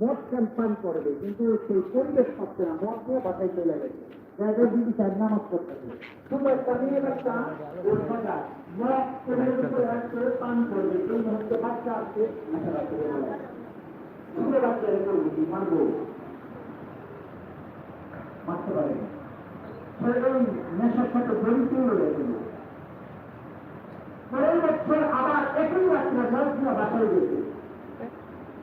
মদ পান করবে, কিন্তু সেই পরিবেশ পাচ্ছে না, মদ দিয়ে বাসায় চলে গেছে। দিদি তার নামাজ পড়তেছে শুধু একটা মেয়ে বাচ্চা ওর কথা মদ করে করে পান করবে, এই মুহূর্তে বাচ্চা আসছে নেশা বাচ্চা গেল ছোট বাচ্চা রেখে উঠি মানবো মারতে পারে। না। নেশার সাথে জড়িত গেল পরের বছর আবার একই বাচ্চা বাসায় গেছে।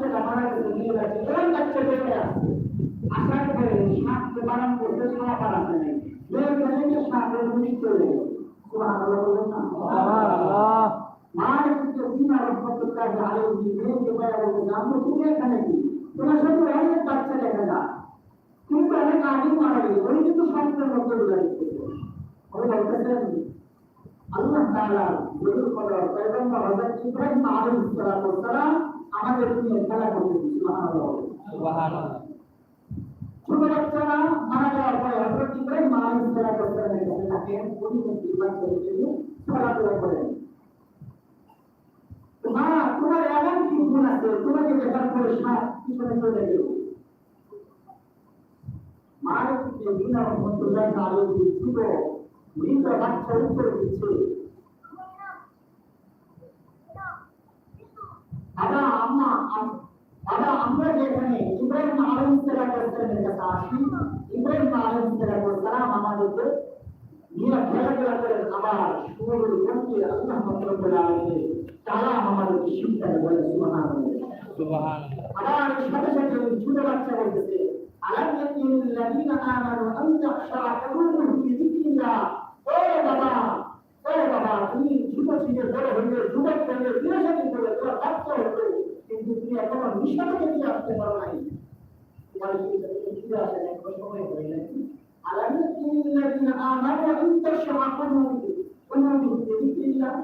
ছোটবেলা বাচ্চাটা মারা গেছে নিয়ে যাচ্ছে ওই বাচ্চা বেড়ে আসছে আসার পরে সাপকে বানান করতে সাপ বানাতে নেই বের করে যে সাপের মুখ চলে গেল সুবহানাল্লাহ বলুন না মার কিন্তু বিনা রহমতুল্লাহ আলাইহি মেয়েকে বয়া বলতে আমরা তুমি এখানে কি তোমার সাথে অনেক বাচ্চা দেখা যায় কিন্তু অনেক আগে মারা গেছে ওই কিন্তু স্বপ্নের মধ্যে রয়ে গেছে ওই বলতেছেন আল্লাহ তাআলা যদুর কদর পয়গম্বর হযরত ইব্রাহিম আলাইহিস সালাতু ওয়াস সালাম আমাদের দুনিয়ায় খেলা করতে সুবহানাল্লাহ। সুবহানাল্লাহ। ছোট বাচ্চারা মারা যাওয়ার পরে হযরত ইব্রাহিম আলাইহিস সালাতু ওয়াস কাছে থাকেন উনি কিন্তু বাচ্চাদের জন্য খেলাধুলা করেন মা তোমার এমন কি গুণ আছে? তোমাকে দেখার পরে সাপ পিছনে চলে গেল। মার কিন্তু বিনা রহমতুল্লাহ আলাইহি ছোট মৃত বাচ্চা উত্তর দিচ্ছে। দাদা আম্মা আম- দাদা আমরা যেখানে ইব্রাহিম আলাইহিস সালামের কাছে আসি ইব্রাহিম আলাইহিস সালাম আমাদেরকে নিয়ে খেলাধুলা করেন। আবার সুন্দর বলছি আল্লাহ রব্বুল আলামিন তারা আমাদেরকে শিক্ষা বলে সুবহানাল্লাহ। আবার সাথে সাথে ছোট বাচ্চা বলতেছে আলাম ইয়াকুনিল আমানু আন তাখশা কুলুবুহুম ফি যিকরিল্লাহ? ও বাবা ও বাবা তুমি ছিলে বড় হইলে যুবক হইলে বিয়ে শাদী করলে তোমার বাচ্চা হলো কিন্তু তুমি এখনও নিশা থেকে ফিরে আসতে পারো নাই। তোমার ফিরে আসার একটা সময় হয়ে গেছে আলাম ইয়াকুনিল লাযীনা আমানু আন তাখশা কুলুবুহুম কুলুবুহুম ফি যিকরিল্লাহ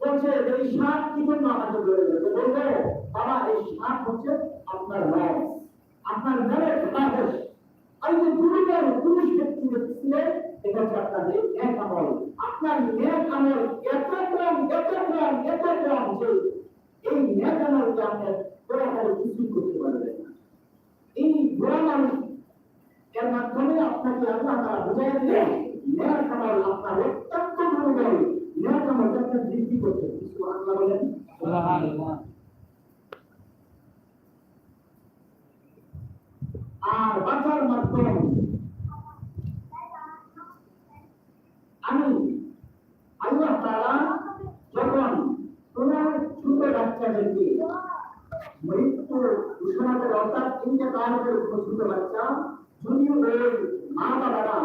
বলছে, এই সাপ কি জন্য আমাকে গেছে বলব বাবা, এই সাপ হচ্ছে আপনার রস আপনার মনের সাহস আর যে দুর্বল পুরুষ ব্যক্তি ছিলেন এটা এক আমল আপনার ন্যাক আমল এত কম এত কম এত কম যে এই ন্যাক আমলকে আপনার পুরোপুরি কিছু করতে পারবেন না। এই বুড়া মানুষ এর মাধ্যমে আপনাকে আল্লাহ তারা বুঝাই দিলেন ন্যাক আমল আপনার অত্যন্ত দুর্বল। ন্যাক আমলকে আপনার বৃদ্ধি করতে কিছু আল্লাহ বলেন। আর বাঁচার মাধ্যম আমি, আল্লাহ তারা যখন তোমার ছোট বাচ্চাদেরকে মৃত্যু ঘোষণা করে অর্থাৎ তিনটে কারণের কোনো ছোট বাচ্চা যদি ওই মা বাবারা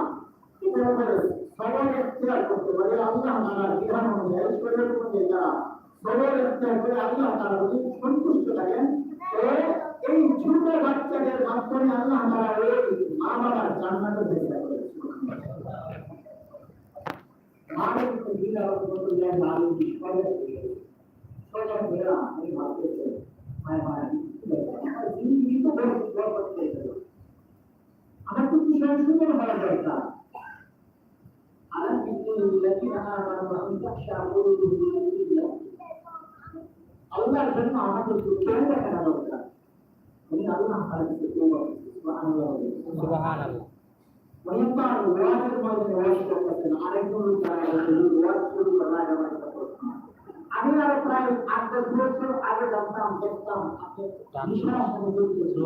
সবর এখতিয়ার করতে পারে, আল্লাহ তারা বিধান অনুযায়ী শরীরের অনুযায়ী তারা সবর এখতিয়ার করে আল্লাহ তারা যদি সন্তুষ্ট থাকেন এই ছোট বাচ্চাদের মাধ্যমে আল্লাহ তারা ওই মা বাবার জান্নাতের ব্যবস্থা நாளைக்கு கீழாவது மட்டும் ஏன் நாளைக்கு அல்லாஹ் சொன்ன அவனுக்கு கேள்வி கடவுள் আমি আরও প্রায় আট দশ বছর আগে জানতাম দেখতাম আপনি বিশাল সমুদ্র ছিল।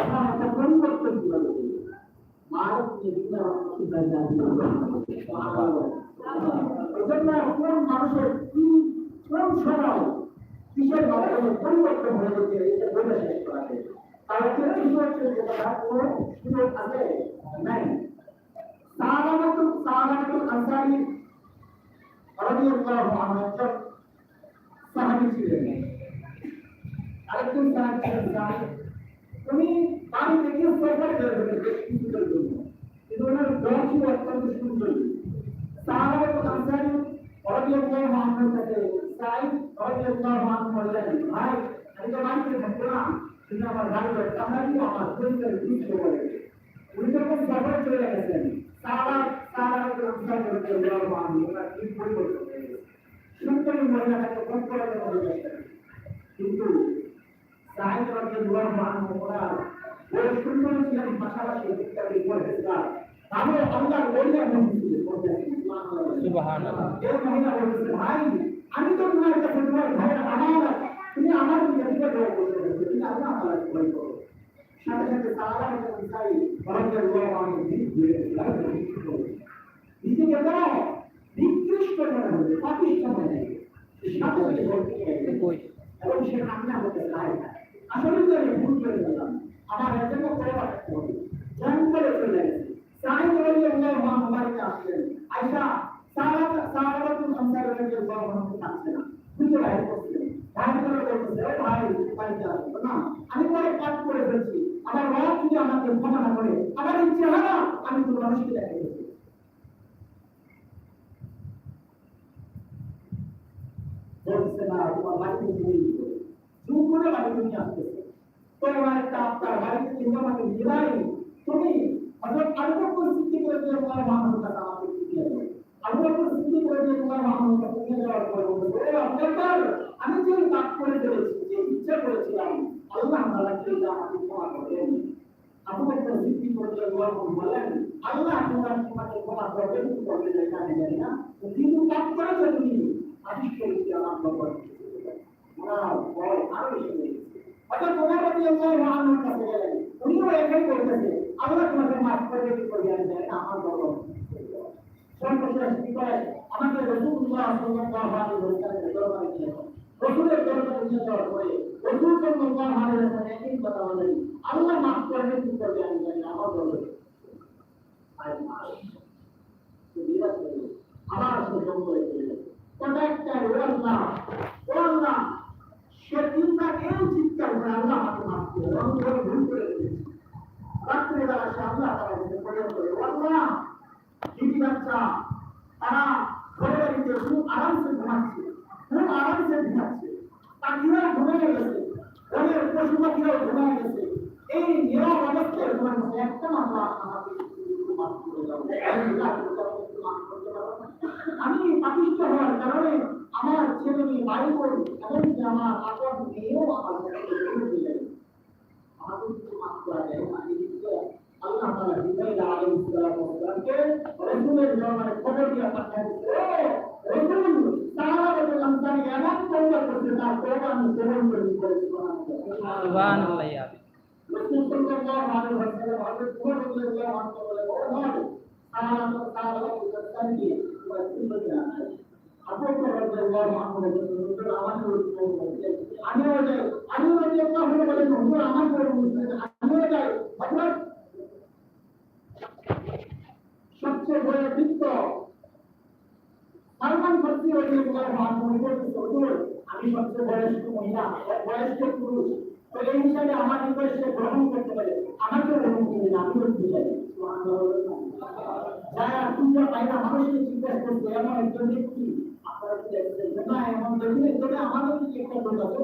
এখন একটা পরিবর্তন ছিল মানব জীবনের অসুবিধা এজন্য কোন মানুষের কি কোন সময় কিসের মাধ্যমে পরিবর্তন হয়ে গেছে এটা বলে শেষ করা যায় তার উপরে কিছু হচ্ছে যে তার কোনো সুযোগ আছে নাই। সাহাবাতুল সাহাবাতুল আনসারী রাদিয়াল্লাহু আনহু একজন সাহাবী ছিলেন আরেকজন সাহাবী ছিলেন সাহাবী উনি বাড়ি থেকে সফর করে কিছুটার জন্য কিন্তু ওনার দল ছিল অত্যন্ত সুন্দর সাহাবাতুল আনসারী রাদিয়াল্লাহু আনহুর কাছে সাইদ রাদিয়াল্লাহু আনহু বললেন ভাই আমি তো বাড়িতে থাকব না কিন্তু আমার গাড়ি আমরা কি আমার পরিচয় দিচ্ছে বলে উনি যখন সফরে চলে গেছেন সাহাবা সাহাবাতুল আনসারী রাদিয়াল্লাহু আনহু ওনার কি পরিবর্তন হয়ে গেছে সুন্দরী মহিলাটাকে বলে কিন্তু সাহেব রাদিয়াল্লাহু আনহু ওনার ওই সুন্দর ছিলেন পাশাপাশি ইত্যাদি আমি আল্লাহর ওলিয়া মহিলা সুবহানাল্লাহ। এই মহিলা বলতেছে ভাই আমি তো তোমার কাছে ভাইয়ের আমার তুমি আমার তুমি আল্লাহ করো সাথে সাথে নিজেকে নিকৃষ্ট এবং সে না। আসলে তো আমি ভুল করে গেলাম আমার এজন্য করে রাখতে হবে। জ্ঞান করে চলে গেছে সাই করে আল্লাহ মা বাড়িতে আসলেন আয়সা সারা সারা তো সংসার করে যে বড় মানুষ থাকছে না। বুঝতে বাইরে করছিলেন ভাই করে বলতেছে ভাই বাড়িতে আসবে না আমি পরে কাজ করে ফেলছি। আমার রব যদি আমাকে ক্ষমা না করে আমার এই চেহারা আমি তো মানুষকে দেখে বলছে না, তোমার বাড়িতে নিয়ে হবে। জোর করে বাড়িতে নিয়ে আসতেছে। তোমার একটা আপনার বাড়িতে নিয়ে আমাকে নিলাই তুমি হযরত আবু বকর সিদ্দিক রাদিয়াল্লাহু আনহু কাছে আমাকে দিয়ে দাও। আবু বকর সিদ্দিক রাদিয়াল্লাহু আনহু কাছে নিয়ে যাওয়ার পরে বলছে ও আব্বাস আমি যে কাজ করে ফেলেছি, যে ইচ্ছা করেছিলাম, আল্লাহ তাআলা কি আমাকে ক্ষমা করবেন আবু আল্লাহ তোমাকে ক্ষমা করবেন করবেন না কিন্তু কাজ করেছ তুমি। আদিশ করেছি আমার বাবা ওনার গেলেন উনিও একাই করতেছে আল্লাহ তোমাকে মাফ করবে কি করবে আমি আমার বাবা সর্বশেষ করে? আমাকে রসুল্লাহ সাল্লাল্লাহু আলাইহি ওয়াসাল্লামের দরবারে যাও। রসুলের দরবারে কথা বলেন আমার আমার করে কোনটা একটা ও সে চিন্তা কেউ চিৎকার করে আল্লাহ আমাকে মাফ করে আমি ভুল করে দিয়েছি রাত্রে সে আল্লাহ তারা খুব আরামসে ঘুমাচ্ছে খুব আরামসে ঘুমাচ্ছে পাখিরা ঘুমিয়ে গেছে ঘরের পশু পাখিরাও ঘুমিয়ে গেছে এই নিরব অবস্থায় একটা আল্লাহ আমাকে মাফ আমি পাপিষ্ট হওয়ার কারণে আমার ছেলে মেয়ে বাড়ি বোন এমনকি আমার আপন মেয়েও আমার কাছে চলে দিলেন আমাকে কিছু মাফ করা যায় না এই দিকে আল্লাহ তাআলা জিব্রাইল আলাইহিস সালাম ওয়াসসালামকে রাসূলের দরবারে খবর দিয়ে পাঠায় দিয়েছে ও রাসূল সাহাবাতুল আনসারী এমন তওবা করতে তার তওবা আমি গ্রহণ করে দিয়েছি সুবহানাল্লাহ ইয়া রাসূল সাল্লাল্লাহু আলাইহি ওয়াসাল্লাম হযরত উমর রাদিয়াল্লাহু আনহু বলে ও ভাই সাহাবাতুল সাহাবাতুল আনসারী তোমরা সবচেয়ে বড় বৃত্ত সালমান বলতেছে হুজুর আমি সবচেয়ে বয়স্ক মহিলা বয়স্ক পুরুষ তো এই হিসাবে আমার বয়সে গ্রহণ করতে পারে আমাকে গ্রহণ করবে আমি বলতে চাই যারা পূজা করছে এমন একজন ব্যক্তি আপনারা কি দেখছেন না এমন দেখলে তবে আমাদের কি একটা লোক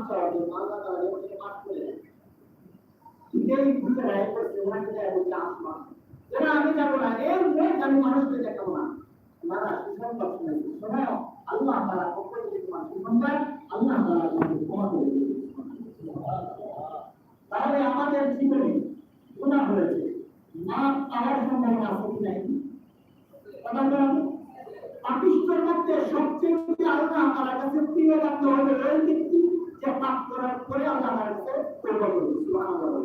করে এমনকে মাছ করে যায় বলছে আসমান এরা আমি না আমি মানুষকে দেখাবো না শোনো আল্লাহ তারা পক্ষ থেকে তোমার সুসংবাদ আল্লাহ তারা করে তাহলে আমাদের জীবনে গুণা হয়েছে মা পাওয়ার সম্ভাবনা নাই। কথা বলেন পাপিষ্টের মধ্যে সবচেয়ে বেশি আল্লাহ তাআলার কাছে প্রিয় লাগতে হবে। ওই ব্যক্তি যে পাপ করার পরে আল্লাহ তাআলার কাছে তওবা সুবহানাল্লাহ।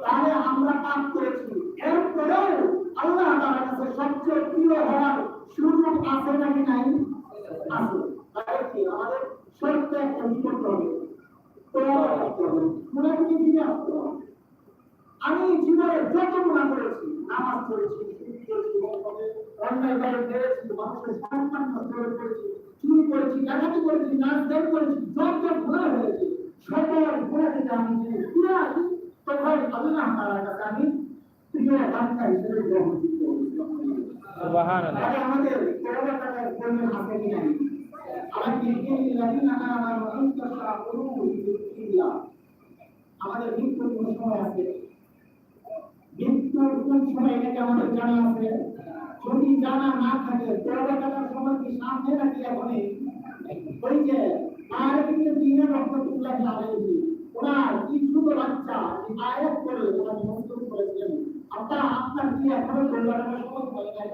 তাহলে আমরা পাপ করেছি। এরপরেও আল্লাহ তাআলার কাছে সবচেয়ে প্রিয় হওয়ার সুযোগ আছে নাকি নাই? আছে। তাহলে কি, আমাদের সত্য একটা বিপদ হবে। হবে। মুনাফিকি দিয়ে আসতে হবে। আমি জীবনে যত গুণা করেছি নামাজ পড়েছি শিরিক করেছি মক্তবে অন্যায় ভাবে বেড়েছি মানুষের সম্মান নষ্ট করেছি চুরি করেছি ডাকাতি করেছি নাচ গান করেছি যত গুণা হয়েছে সকল গুণা থেকে আমি যদি ফিরে আসি তখন আল্লাহ তাআলার কাছে আমি প্রিয় বান্দা হিসেবে গ্রহণ আমাদের তেরো টাকার পরিমাণ আছে কি নাই আমাদের মৃত্যুর কোন সময় আছে মৃত্যুর কোন সময় এটাকে আমাদের জানা আছে? যদি জানা না থাকে তবে কাটার সময় কি সামনে নাকি এখনই? ওই যে আর কিন্তু দিনে রহমতুল্লাহ আলাইহি ওনার কি ছোট বাচ্চা আয়াত করে ওনার মন্তব্য করেছেন। আপনার আপনার কি এখনও দৌড়ানোর সময় হয় নাই?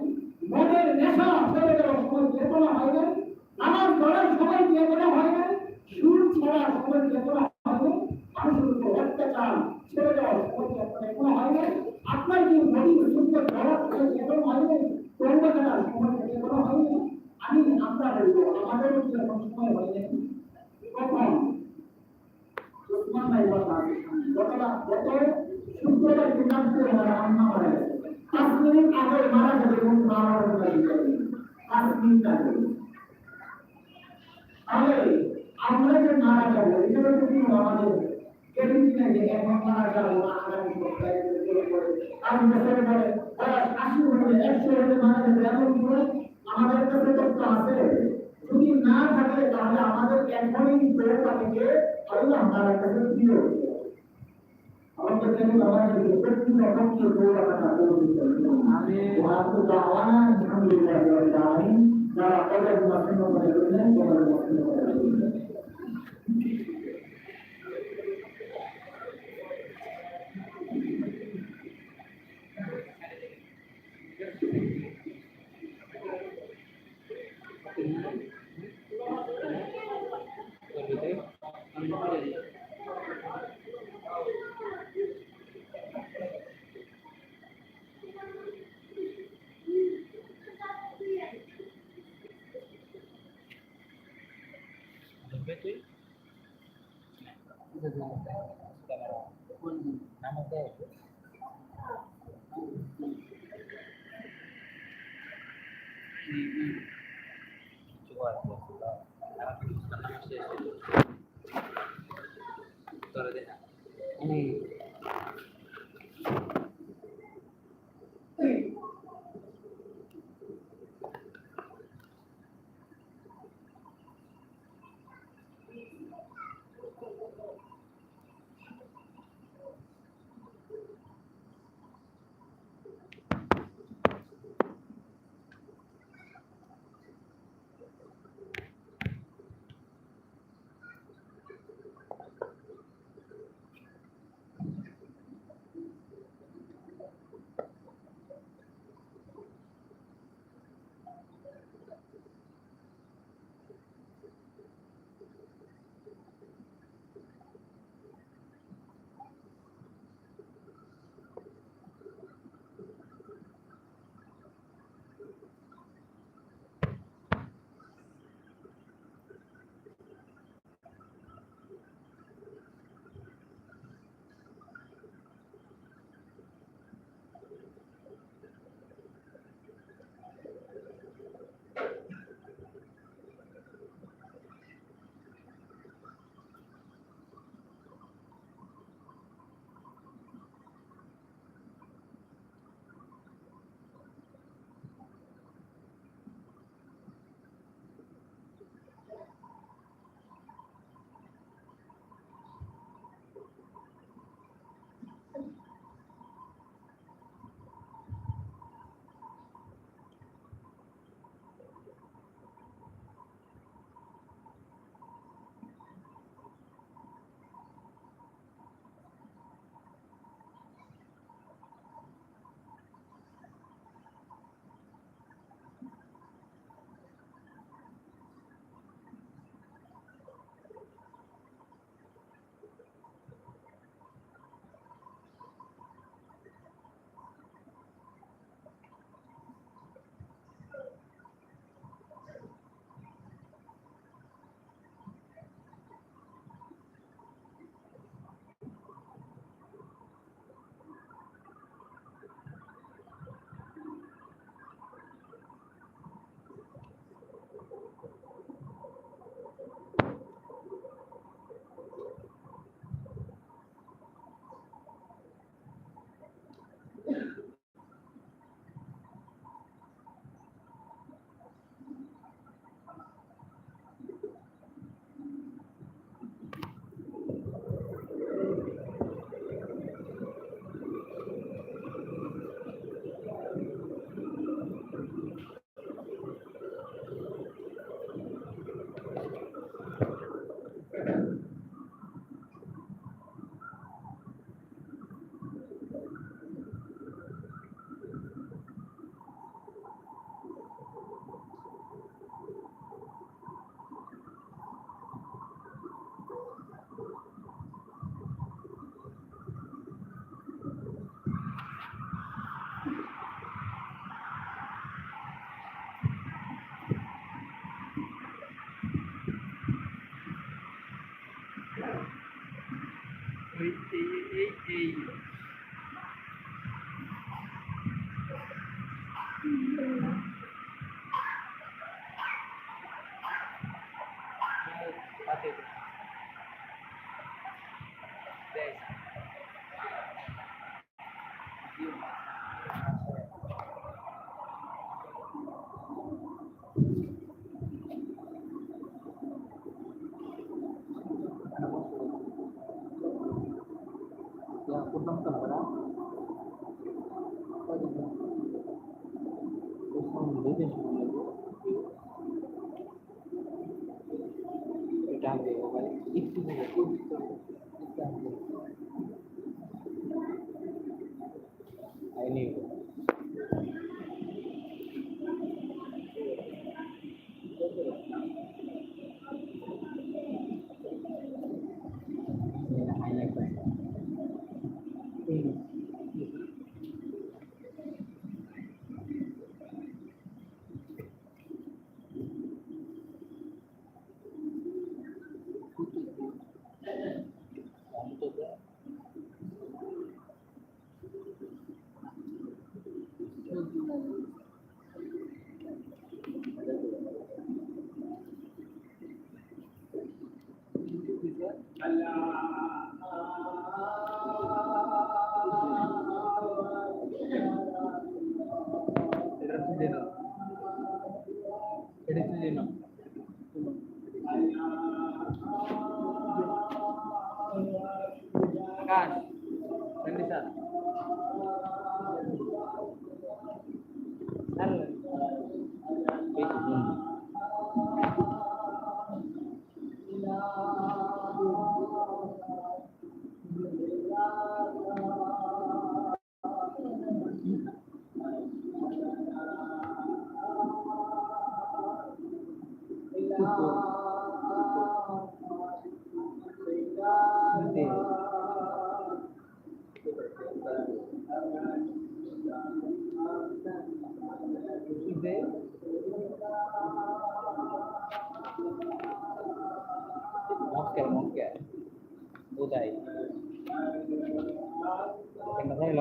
মনের নেশা ছেড়ে দেওয়ার সময় চেতনা হয় নাই? নামাজ পড়ার সময় চেতনা হয় নাই? সুর ছড়ার সময় চেতনা হয় নাই? মানুষের অত্যাচার ছেড়ে দেওয়ার চেতনা হয় নাই আপনার কি বডি সুস্থ করার সময় চেতনা হয় নাই তৌবা করার সময় চেতনা হয় নাই আমি আমরা বলব আমাদের মধ্যে এখন সময় হয় নাই কখন মারা যাবে এবং মারা যে কিন্তু আমাদের কেটে কিনা এখন মারা যাব আমি বছরে পরে বয়স আশি হলে একশো হলে মারা যাবে এমন কি বলে আমাদের কাছে তথ্য আছে যদি না থাকে তাহলে আমাদের এখনই তৌবা থেকে আল্লাহ তাআলার কাছে প্রিয় হতে হবে। আমাদের জন্য আমাদের প্রত্যেক রকমকে তৌবা করা করতে হবে আমিন। ওয়াকুল দাওয়ানা আলহামদুলিল্লাহি রাব্বিল আলামিন যারা কবর মাসুম করে করলেন কবর মাসুম Thank you. এই down there, but if you want to do something, I knew. আইনি এটা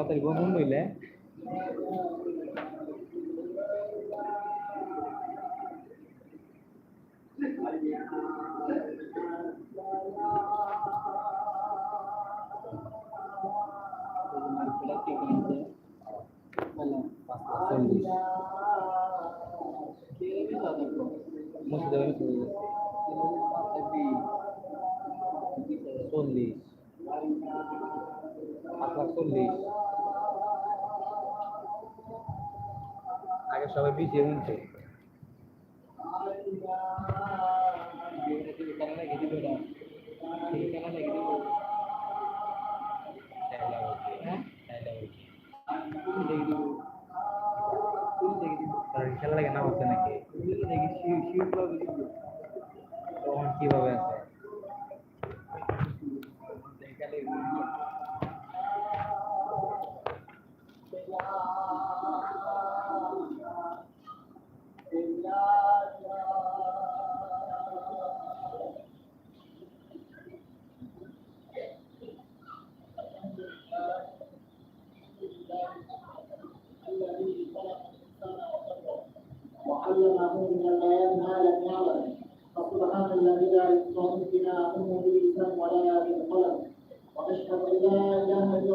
ಹೋಟೆಲ್ಗೆ ಹೋಗಿ ಮುಂದೆ ಇಲ್ಲೇ Sollis. Akhlak sollis. আগে সবাই বিছিয়ে উঠছে কেন লেগে দিল না কেন লেগে দিল হ্যাঁ খেলা লাগে না হচ্ছে নাকি কীভাবে আছে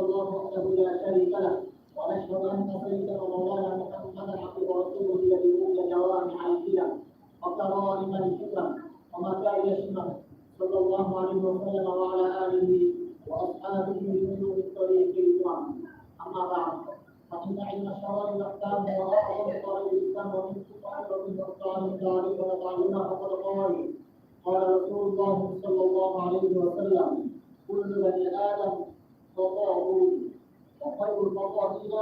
الله وحده لا شريك له ونشهد أن سيدنا ومولانا محمدا عبده ورسوله الذي اوتي جوامع الكلم وكرائم الحكم ومكارم الشمم صلى الله عليه وسلم وعلى آله وأصحابه من الطريق الكرام أما بعد فإن علم الشرائع الأحكام وأعظم طريق الإسلام ومن سلطان ومن سلطان ذلك وتعلمه فقد قال قال رسول الله صلى الله عليه وسلم كل بني آدم خطاؤون وخير الخطائين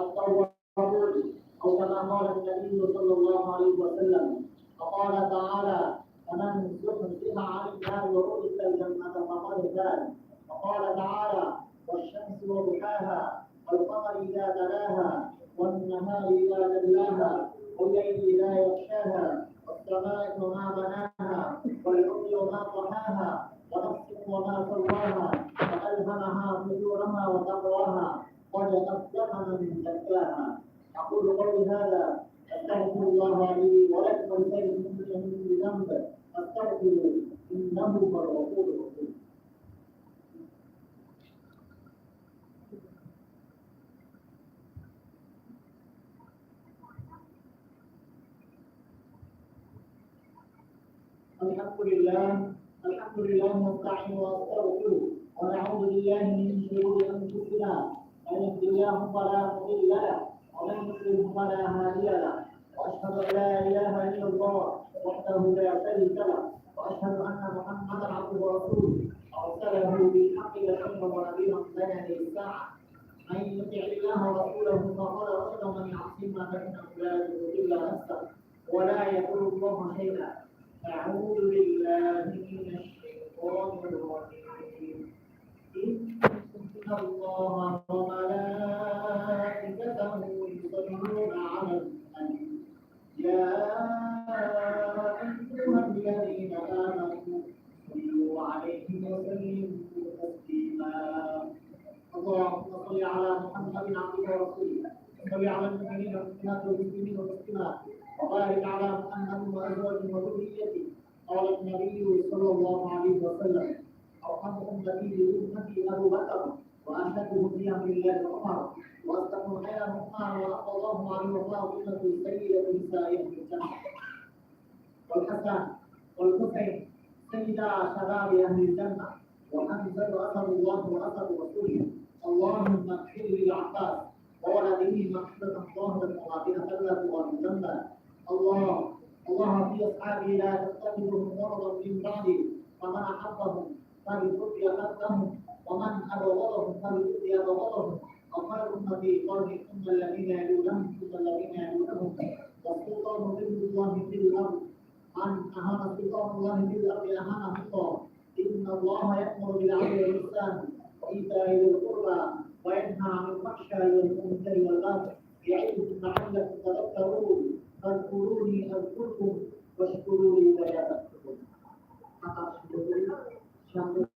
التوابون أو كما قال النبي صلى الله عليه وسلم فقال تعالى فمن زحزح عن النار وأدخل الجنة فقد فاز وقال تعالى والشمس وضحاها والقمر إذا تلاها والنهار إذا جلاها والليل إذا يغشاها والسماء وما بناها والأرض وما طحاها ونفس وما سواها فألهمها فجورها وتقواها قد أفلح من زكاها أقول قولي هذا أستغفر الله لي ولكم ولسائر المسلمين من كل ذنب فاستغفروا إنه هو الغفور الرحيم. الحمد لله. الحمد لله نستعين ونستغفره ونعوذ بالله من شرور أنفسنا. من يهد الله فلا مضل له ومن يضلل فلا هادي له. وأشهد أن لا إله إلا الله وحده لا شريك له. وأشهد أن محمدا عبده ورسوله. أرسله بالحق ونذيرا بين يدي الساعة من يطع الله ورسوله فقد رشد ومن يعصمها فانه لا يضر الا نفسه ولا يضر الله شيئا. أعوذ بالله من الشيطان الرجيم. إن الله وملائكته وسلم. أرحمهم الذي لأمتي أبو بكر وأشدهم في أمر الله عمر واستقم خيرهم قال وأقضاهم عن وفاضلة سيدة سائر الجنة والحسن والحسين سيدا شباب أهل الجنة. وحمزة أسد الله وأسد رسوله اللهم اغفر للعباس وولده مغفرة ظاهرة وباطنة كله ومن اللهم اللهم في أصحابي لا تتخذهم مرضا من بعدي فمن أحبهم فليؤذي حبهم ومن أبغضهم فليؤذي أبغضهم وخيرهم في قرني ثم الذين يلونهم ثم الذين يلونهم والسلطان ضد الله في الأرض. عن أهان سلطان الله في الأرض أهانه الله. إن الله يأمر بالعدل والإحسان وإيتاء القربى وينهى عن الفحشاء والمنكر والبغي. يعظكم لعلكم تذكرون. فاذكروني أذكركم واشكروا لي إذا সন্দেহ